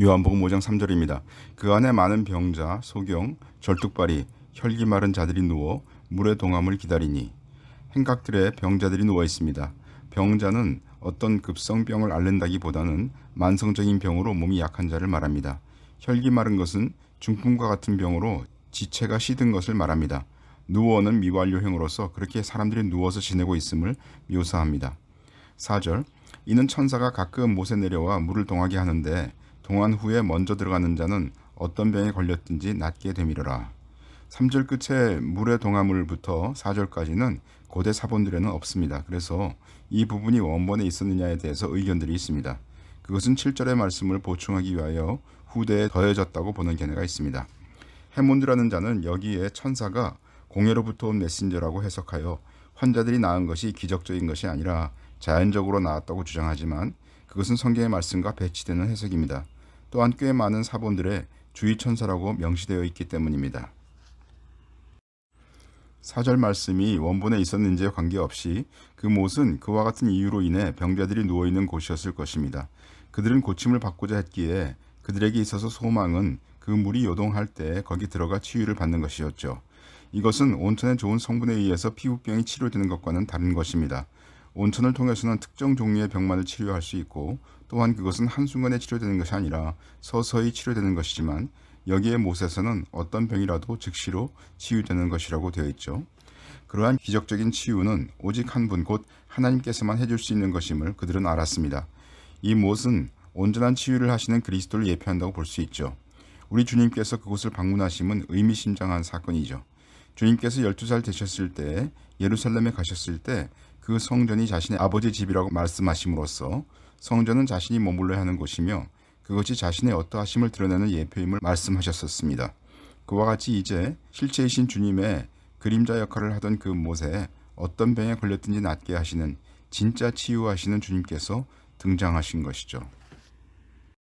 요한복음 5장 3절입니다. 그 안에 많은 병자, 소경, 절뚝발이, 혈기 마른 자들이 누워 물의 동함을 기다리니 행각들의 병자들이 누워 있습니다. 병자는 어떤 급성병을 앓는다기보다는 만성적인 병으로 몸이 약한 자를 말합니다. 혈기 마른 것은 중풍과 같은 병으로 지체가 시든 것을 말합니다. 누워는 미완료형으로서 그렇게 사람들이 누워서 지내고 있음을 묘사합니다. 4절 이는 천사가 가끔 못에 내려와 물을 동하게 하는데 동한 후에 먼저 들어가는 자는 어떤 병에 걸렸든지 낫게 되미르라. 3절 끝에 물의 동화물부터 4절까지는 고대 사본들에는 없습니다. 그래서 이 부분이 원본에 있었느냐에 대해서 의견들이 있습니다. 그것은 7절의 말씀을 보충하기 위하여 후대에 더해졌다고 보는 견해가 있습니다. 해몬드라는 자는 여기에 천사가 공예로부터 온 메신저라고 해석하여 환자들이 나은 것이 기적적인 것이 아니라 자연적으로 나았다고 주장하지만 그것은 성경의 말씀과 배치되는 해석입니다. 또한 꽤 많은 사본들의 주의 천사라고 명시되어 있기 때문입니다. 사절 말씀이 원본에 있었는지에 관계없이 그 못은 그와 같은 이유로 인해 병자들이 누워 있는 곳이었을 것입니다. 그들은 고침을 받고자 했기에 그들에게 있어서 소망은 그 물이 요동할 때 거기 들어가 치유를 받는 것이었죠. 이것은 온천의 좋은 성분에 의해서 피부병이 치료되는 것과는 다른 것입니다. 온천을 통해서는 특정 종류의 병만을 치료할 수 있고 또한 그것은 한순간에 치료되는 것이 아니라 서서히 치료되는 것이지만 여기에 못에서는 어떤 병이라도 즉시로 치유되는 것이라고 되어 있죠. 그러한 기적적인 치유는 오직 한 분 곧 하나님께서만 해줄 수 있는 것임을 그들은 알았습니다. 이 못은 온전한 치유를 하시는 그리스도를 예표한다고 볼 수 있죠. 우리 주님께서 그곳을 방문하심은 의미심장한 사건이죠. 주님께서 12살 되셨을 때 예루살렘에 가셨을 때 그 성전이 자신의 아버지 집이라고 말씀하심으로써 성전은 자신이 머물러야 하는 곳이며 그것이 자신의 어떠하심을 드러내는 예표임을 말씀하셨었습니다. 그와 같이 이제 실체이신 주님의 그림자 역할을 하던 그 못에 어떤 병에 걸렸든지 낫게 하시는 진짜 치유하시는 주님께서 등장하신 것이죠.